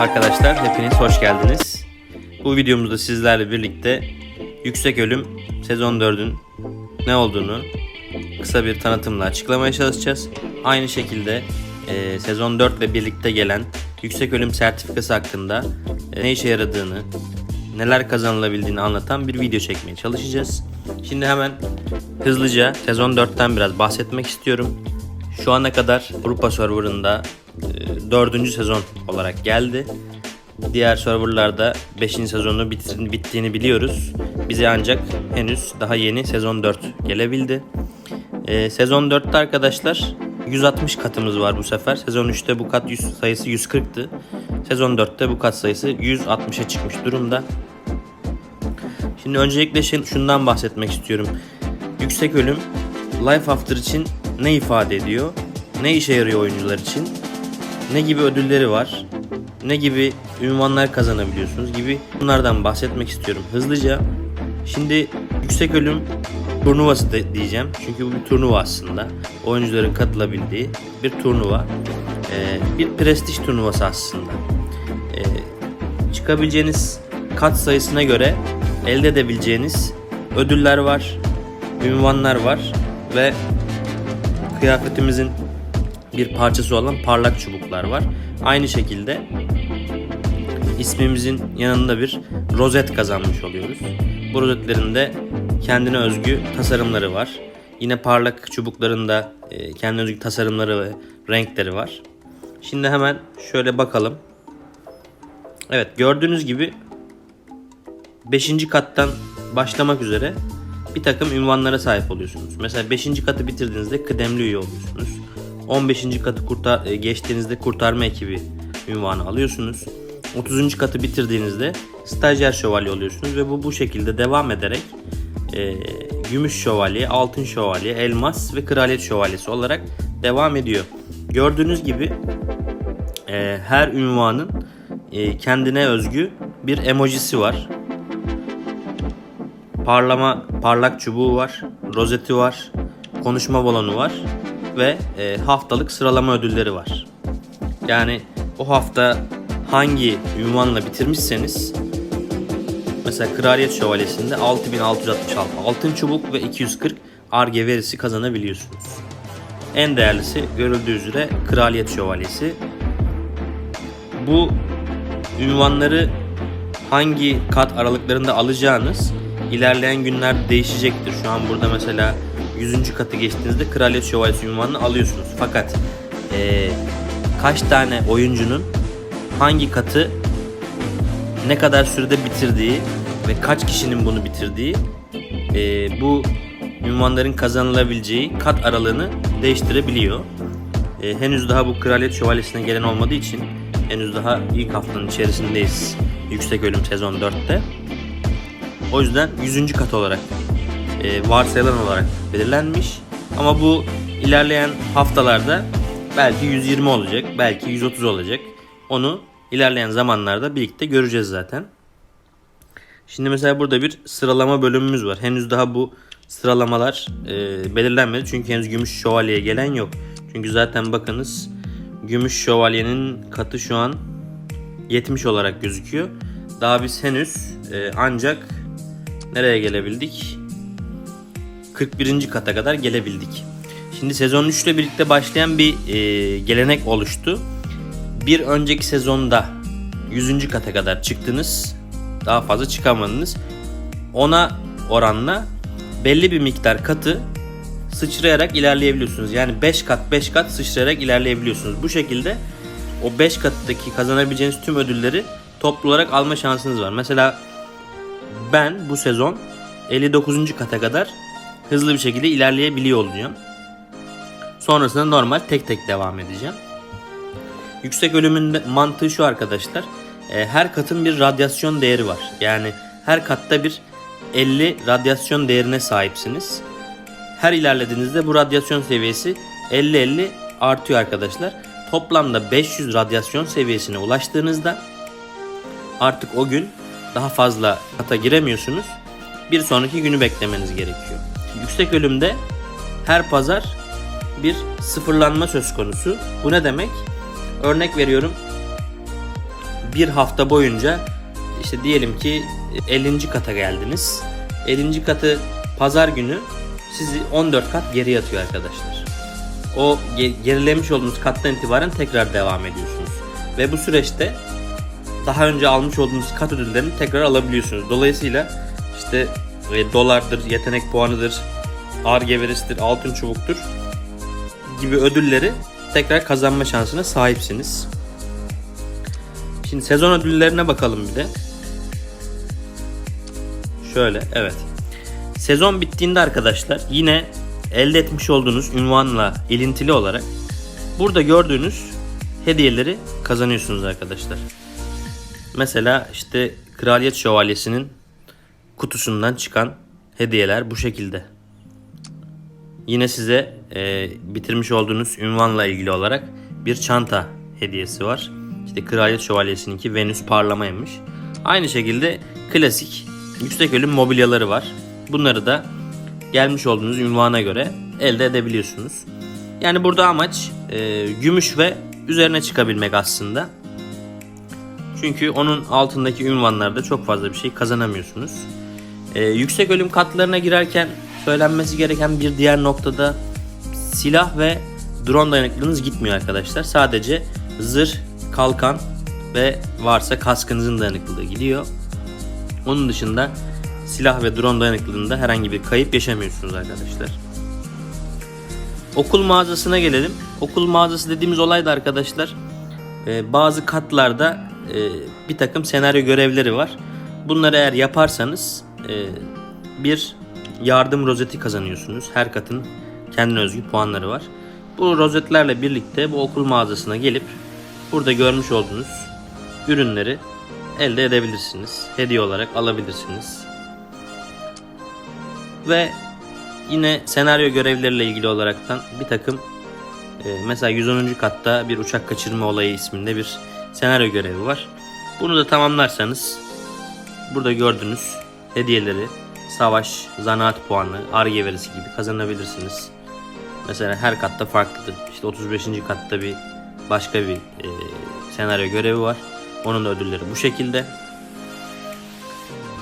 Arkadaşlar hepiniz hoş geldiniz. Bu videomuzda sizlerle birlikte Yüksek Ölüm sezon 4'ün ne olduğunu kısa bir tanıtımla açıklamaya çalışacağız. Aynı şekilde e, sezon 4 ile birlikte gelen Yüksek Ölüm sertifikası hakkında e, ne işe yaradığını, neler kazanılabildiğini anlatan bir video çekmeye çalışacağız. Şimdi hemen hızlıca sezon 4'ten biraz bahsetmek istiyorum. Şu ana kadar Avrupa serverında 4. sezon olarak geldi. Diğer serverlarda 5. sezonu bitir- bittiğini biliyoruz. Bize ancak henüz daha yeni sezon 4 gelebildi. Ee, sezon 4'te arkadaşlar 160 katımız var bu sefer. Sezon 3'te bu kat yüz- sayısı 140'tı. Sezon 4'te bu kat sayısı 160'a çıkmış durumda. Şimdi öncelikle şun- şundan bahsetmek istiyorum. Yüksek ölüm Life After için ne ifade ediyor? Ne işe yarıyor oyuncular için? Ne gibi ödülleri var? Ne gibi ünvanlar kazanabiliyorsunuz gibi bunlardan bahsetmek istiyorum hızlıca. Şimdi yüksek ölüm turnuvası da diyeceğim. Çünkü bu bir turnuva aslında. Oyuncuların katılabildiği bir turnuva. Ee, bir prestij turnuvası aslında. Ee, çıkabileceğiniz kat sayısına göre elde edebileceğiniz ödüller var, ünvanlar var ve kıyafetimizin bir parçası olan parlak çubuklar var. Aynı şekilde ismimizin yanında bir rozet kazanmış oluyoruz. Bu rozetlerin de kendine özgü tasarımları var. Yine parlak çubukların da e, kendine özgü tasarımları ve renkleri var. Şimdi hemen şöyle bakalım. Evet gördüğünüz gibi 5. kattan başlamak üzere bir takım ünvanlara sahip oluyorsunuz. Mesela 5. katı bitirdiğinizde kıdemli üye oluyorsunuz. 15. katı kurtar, e, geçtiğinizde kurtarma ekibi ünvanı alıyorsunuz. 30. katı bitirdiğinizde stajyer şövalye oluyorsunuz ve bu bu şekilde devam ederek e, gümüş şövalye, altın şövalye, elmas ve kraliyet şövalyesi olarak devam ediyor. Gördüğünüz gibi e, her ünvanın e, kendine özgü bir emojisi var. Parlama parlak çubuğu var, rozeti var, konuşma balonu var ve e, haftalık sıralama ödülleri var. Yani o hafta hangi ünvanla bitirmişseniz mesela Kraliyet Şövalyesi'nde 6666 altın çubuk ve 240 arge verisi kazanabiliyorsunuz. En değerlisi görüldüğü üzere Kraliyet Şövalyesi. Bu ünvanları hangi kat aralıklarında alacağınız ilerleyen günlerde değişecektir. Şu an burada mesela 100. katı geçtiğinizde Kraliyet Şövalyesi ünvanını alıyorsunuz. Fakat eee, kaç tane oyuncunun hangi katı ne kadar sürede bitirdiği ve kaç kişinin bunu bitirdiği eee, bu ünvanların kazanılabileceği kat aralığını değiştirebiliyor. Eee, henüz daha bu Kraliyet Şövalyesi'ne gelen olmadığı için henüz daha ilk haftanın içerisindeyiz. Yüksek Ölüm sezon 4'te. O yüzden 100. kat olarak e, varsayılan olarak belirlenmiş. Ama bu ilerleyen haftalarda belki 120 olacak, belki 130 olacak. Onu ilerleyen zamanlarda birlikte göreceğiz zaten. Şimdi mesela burada bir sıralama bölümümüz var. Henüz daha bu sıralamalar e, belirlenmedi. Çünkü henüz gümüş şövalyeye gelen yok. Çünkü zaten bakınız gümüş şövalyenin katı şu an 70 olarak gözüküyor. Daha biz henüz e, ancak nereye gelebildik? 41. kata kadar gelebildik. Şimdi sezon 3 ile birlikte başlayan bir e, gelenek oluştu. Bir önceki sezonda 100. kata kadar çıktınız. Daha fazla çıkamadınız. Ona oranla belli bir miktar katı sıçrayarak ilerleyebiliyorsunuz. Yani 5 kat 5 kat sıçrayarak ilerleyebiliyorsunuz. Bu şekilde o 5 kattaki kazanabileceğiniz tüm ödülleri toplu olarak alma şansınız var. Mesela ben bu sezon 59. kata kadar hızlı bir şekilde ilerleyebiliyor olacağım. Sonrasında normal tek tek devam edeceğim. Yüksek ölümün mantığı şu arkadaşlar. E, her katın bir radyasyon değeri var. Yani her katta bir 50 radyasyon değerine sahipsiniz. Her ilerlediğinizde bu radyasyon seviyesi 50-50 artıyor arkadaşlar. Toplamda 500 radyasyon seviyesine ulaştığınızda artık o gün daha fazla kata giremiyorsunuz. Bir sonraki günü beklemeniz gerekiyor. Yüksek ölümde her pazar bir sıfırlanma söz konusu. Bu ne demek? Örnek veriyorum. bir hafta boyunca işte diyelim ki 50. kata geldiniz. 50. katı pazar günü sizi 14 kat geri atıyor arkadaşlar. O ge- gerilemiş olduğunuz kattan itibaren tekrar devam ediyorsunuz. Ve bu süreçte daha önce almış olduğunuz kat ödüllerini tekrar alabiliyorsunuz. Dolayısıyla işte e, dolardır, yetenek puanıdır, arge verisidir, altın çubuktur gibi ödülleri tekrar kazanma şansına sahipsiniz. Şimdi sezon ödüllerine bakalım bir de. Şöyle evet. Sezon bittiğinde arkadaşlar yine elde etmiş olduğunuz ünvanla ilintili olarak burada gördüğünüz hediyeleri kazanıyorsunuz arkadaşlar. Mesela işte Kraliyet Şövalyesi'nin kutusundan çıkan hediyeler bu şekilde. Yine size e, bitirmiş olduğunuz ünvanla ilgili olarak bir çanta hediyesi var. İşte Kraliyet Şövalyesi'ninki Venüs parlamaymış. Aynı şekilde klasik yüksek ölüm mobilyaları var. Bunları da gelmiş olduğunuz ünvana göre elde edebiliyorsunuz. Yani burada amaç e, gümüş ve üzerine çıkabilmek aslında. Çünkü onun altındaki ünvanlarda çok fazla bir şey kazanamıyorsunuz. Ee, yüksek ölüm katlarına girerken söylenmesi gereken bir diğer noktada silah ve drone dayanıklılığınız gitmiyor arkadaşlar. Sadece zırh, kalkan ve varsa kaskınızın dayanıklılığı gidiyor. Onun dışında silah ve drone dayanıklılığında herhangi bir kayıp yaşamıyorsunuz arkadaşlar. Okul mağazasına gelelim. Okul mağazası dediğimiz olay da arkadaşlar e, bazı katlarda e, bir takım senaryo görevleri var. Bunları eğer yaparsanız bir yardım rozeti kazanıyorsunuz. Her katın kendine özgü puanları var. Bu rozetlerle birlikte bu okul mağazasına gelip burada görmüş olduğunuz ürünleri elde edebilirsiniz. Hediye olarak alabilirsiniz. Ve yine senaryo görevleriyle ilgili olaraktan bir takım e, mesela 110. katta bir uçak kaçırma olayı isminde bir senaryo görevi var. Bunu da tamamlarsanız burada gördüğünüz hediyeleri savaş, zanaat puanı, arge verisi gibi kazanabilirsiniz. Mesela her katta farklıdır. İşte 35. katta bir başka bir e, senaryo görevi var. Onun da ödülleri bu şekilde.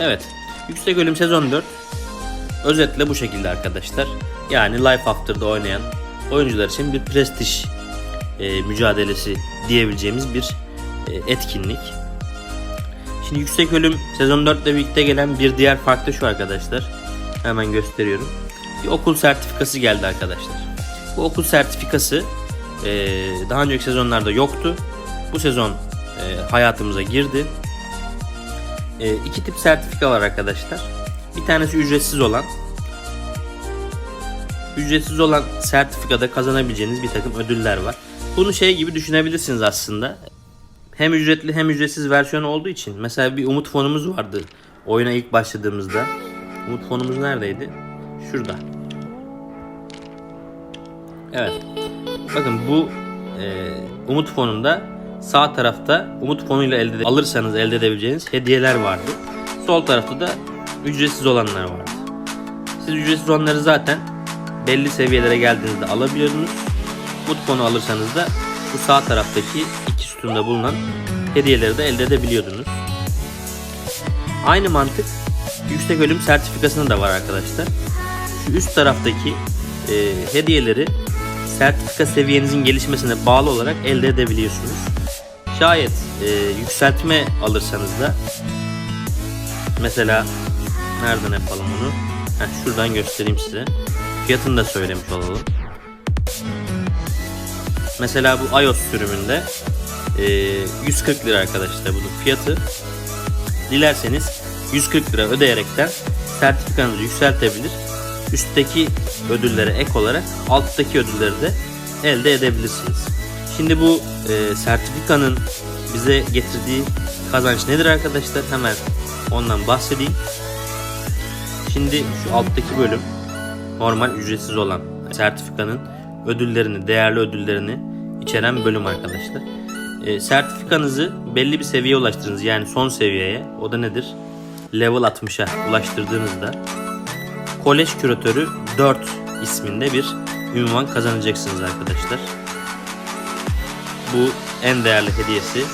Evet. Yüksek Ölüm sezon 4 özetle bu şekilde arkadaşlar. Yani Life After'da oynayan oyuncular için bir prestij e, mücadelesi diyebileceğimiz bir e, etkinlik. Yüksek Ölüm sezon 4 ile birlikte gelen bir diğer fark da şu arkadaşlar. Hemen gösteriyorum. Bir okul sertifikası geldi arkadaşlar. Bu okul sertifikası e, daha önceki sezonlarda yoktu. Bu sezon e, hayatımıza girdi. E, iki tip sertifika var arkadaşlar. Bir tanesi ücretsiz olan. Ücretsiz olan sertifikada kazanabileceğiniz bir takım ödüller var. Bunu şey gibi düşünebilirsiniz aslında. Hem ücretli hem ücretsiz versiyonu olduğu için. Mesela bir umut fonumuz vardı oyuna ilk başladığımızda. Umut fonumuz neredeydi? Şurada. Evet. Bakın bu e, umut fonunda sağ tarafta umut fonuyla elde alırsanız elde edebileceğiniz hediyeler vardı. Sol tarafta da ücretsiz olanlar vardı. Siz ücretsiz olanları zaten belli seviyelere geldiğinizde alabiliyordunuz. Umut fonu alırsanız da bu sağ taraftaki iki sütunda bulunan hediyeleri de elde edebiliyordunuz. Aynı mantık yüksek ölüm sertifikasında da var arkadaşlar. Şu üst taraftaki e, hediyeleri sertifika seviyenizin gelişmesine bağlı olarak elde edebiliyorsunuz. Şayet e, yükseltme alırsanız da mesela nereden yapalım onu? Heh, şuradan göstereyim size. Fiyatını da söylemiş olalım. Mesela bu iOS sürümünde e, 140 lira arkadaşlar bunun fiyatı. Dilerseniz 140 lira ödeyerekten sertifikanızı yükseltebilir. Üstteki ödüllere ek olarak alttaki ödülleri de elde edebilirsiniz. Şimdi bu e, sertifikanın bize getirdiği kazanç nedir arkadaşlar? Hemen ondan bahsedeyim. Şimdi şu alttaki bölüm normal ücretsiz olan sertifikanın ödüllerini, değerli ödüllerini içeren bölüm arkadaşlar. E, sertifikanızı belli bir seviyeye ulaştırdınız. Yani son seviyeye. O da nedir? Level 60'a ulaştırdığınızda Kolej Küratörü 4 isminde bir ünvan kazanacaksınız arkadaşlar. Bu en değerli hediyesi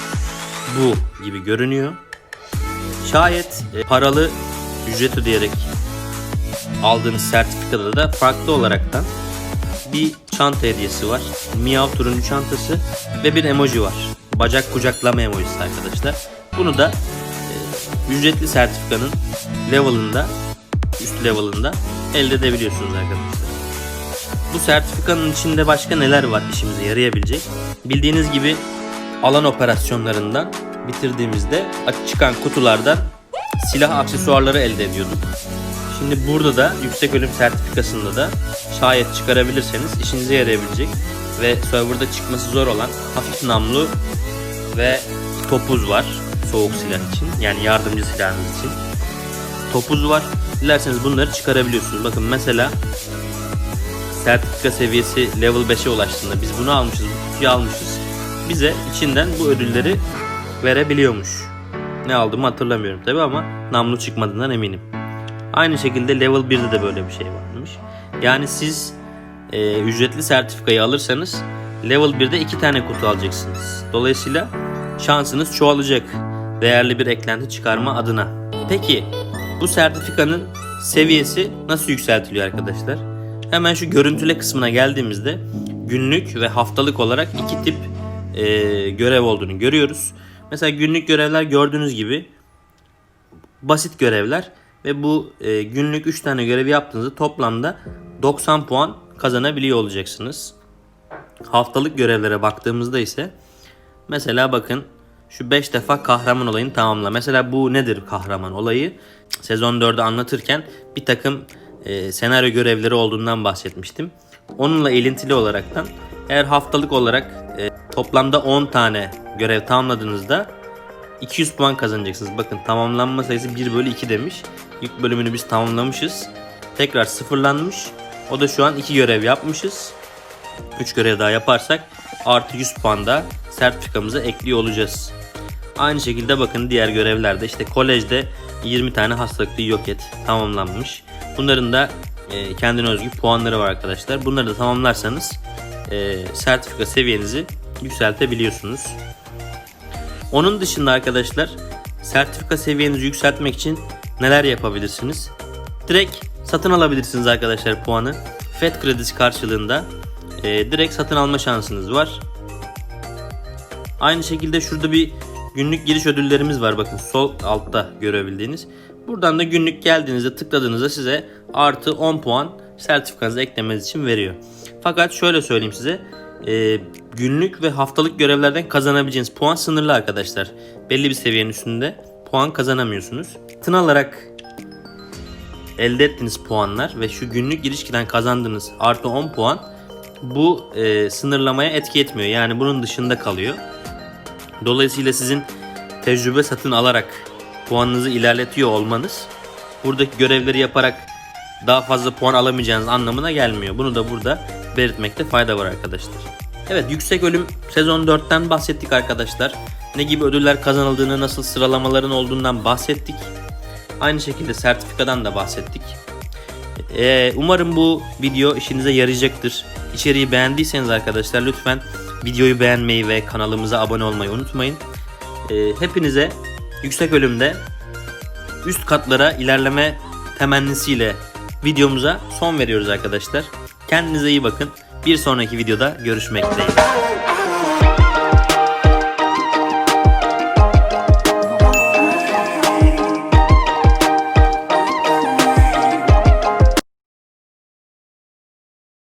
bu gibi görünüyor. Şayet e, paralı ücret ödeyerek aldığınız sertifikada da farklı olaraktan bir çanta hediyesi var. Miyav turuncu çantası ve bir emoji var. Bacak kucaklama emojisi arkadaşlar. Bunu da e, ücretli sertifikanın level'ında, üst level'ında elde edebiliyorsunuz arkadaşlar. Bu sertifikanın içinde başka neler var işimize yarayabilecek? Bildiğiniz gibi alan operasyonlarından bitirdiğimizde çıkan kutulardan silah aksesuarları elde ediyorduk. Şimdi burada da yüksek ölüm sertifikasında da şayet çıkarabilirseniz işinize yarayabilecek ve serverda çıkması zor olan hafif namlu ve topuz var soğuk silah için yani yardımcı silahınız için. Topuz var. Dilerseniz bunları çıkarabiliyorsunuz. Bakın mesela sertifika seviyesi level 5'e ulaştığında biz bunu almışız, bu kutuyu almışız. Bize içinden bu ödülleri verebiliyormuş. Ne aldığımı hatırlamıyorum tabi ama namlu çıkmadığından eminim. Aynı şekilde level 1'de de böyle bir şey varmış. Yani siz e, ücretli sertifikayı alırsanız level 1'de iki tane kutu alacaksınız. Dolayısıyla şansınız çoğalacak değerli bir eklenti çıkarma adına. Peki bu sertifikanın seviyesi nasıl yükseltiliyor arkadaşlar? Hemen şu görüntüle kısmına geldiğimizde günlük ve haftalık olarak iki tip e, görev olduğunu görüyoruz. Mesela günlük görevler gördüğünüz gibi basit görevler ve bu e, günlük 3 tane görev yaptığınızda toplamda 90 puan kazanabiliyor olacaksınız. Haftalık görevlere baktığımızda ise mesela bakın şu 5 defa kahraman olayını tamamla. Mesela bu nedir kahraman olayı? Sezon 4'ü anlatırken bir takım e, senaryo görevleri olduğundan bahsetmiştim. Onunla ilintili olaraktan eğer haftalık olarak e, toplamda 10 tane görev tamamladığınızda 200 puan kazanacaksınız. Bakın tamamlanma sayısı 1 bölü 2 demiş. İlk bölümünü biz tamamlamışız. Tekrar sıfırlanmış. O da şu an 2 görev yapmışız. 3 görev daha yaparsak artı 100 puan da sertifikamıza ekliyor olacağız. Aynı şekilde bakın diğer görevlerde işte kolejde 20 tane hastalıklı yok et tamamlanmış. Bunların da e, kendine özgü puanları var arkadaşlar. Bunları da tamamlarsanız e, sertifika seviyenizi yükseltebiliyorsunuz. Onun dışında arkadaşlar sertifika seviyenizi yükseltmek için neler yapabilirsiniz? Direkt satın alabilirsiniz arkadaşlar puanı. FED kredisi karşılığında e, direkt satın alma şansınız var. Aynı şekilde şurada bir günlük giriş ödüllerimiz var. Bakın sol altta görebildiğiniz. Buradan da günlük geldiğinizde tıkladığınızda size artı 10 puan sertifikanızı eklemeniz için veriyor. Fakat şöyle söyleyeyim size. e, günlük ve haftalık görevlerden kazanabileceğiniz puan sınırlı arkadaşlar. Belli bir seviyenin üstünde puan kazanamıyorsunuz. Satın alarak elde ettiğiniz puanlar ve şu günlük girişkiden kazandığınız artı 10 puan bu e, sınırlamaya etki etmiyor. Yani bunun dışında kalıyor. Dolayısıyla sizin tecrübe satın alarak puanınızı ilerletiyor olmanız buradaki görevleri yaparak daha fazla puan alamayacağınız anlamına gelmiyor. Bunu da burada belirtmekte fayda var arkadaşlar. Evet yüksek ölüm sezon 4'ten bahsettik arkadaşlar. Ne gibi ödüller kazanıldığını, nasıl sıralamaların olduğundan bahsettik. Aynı şekilde sertifikadan da bahsettik. Ee, umarım bu video işinize yarayacaktır. İçeriği beğendiyseniz arkadaşlar lütfen videoyu beğenmeyi ve kanalımıza abone olmayı unutmayın. Ee, hepinize yüksek ölümde üst katlara ilerleme temennisiyle videomuza son veriyoruz arkadaşlar. Kendinize iyi bakın. Bir sonraki videoda görüşmek dileğiyle.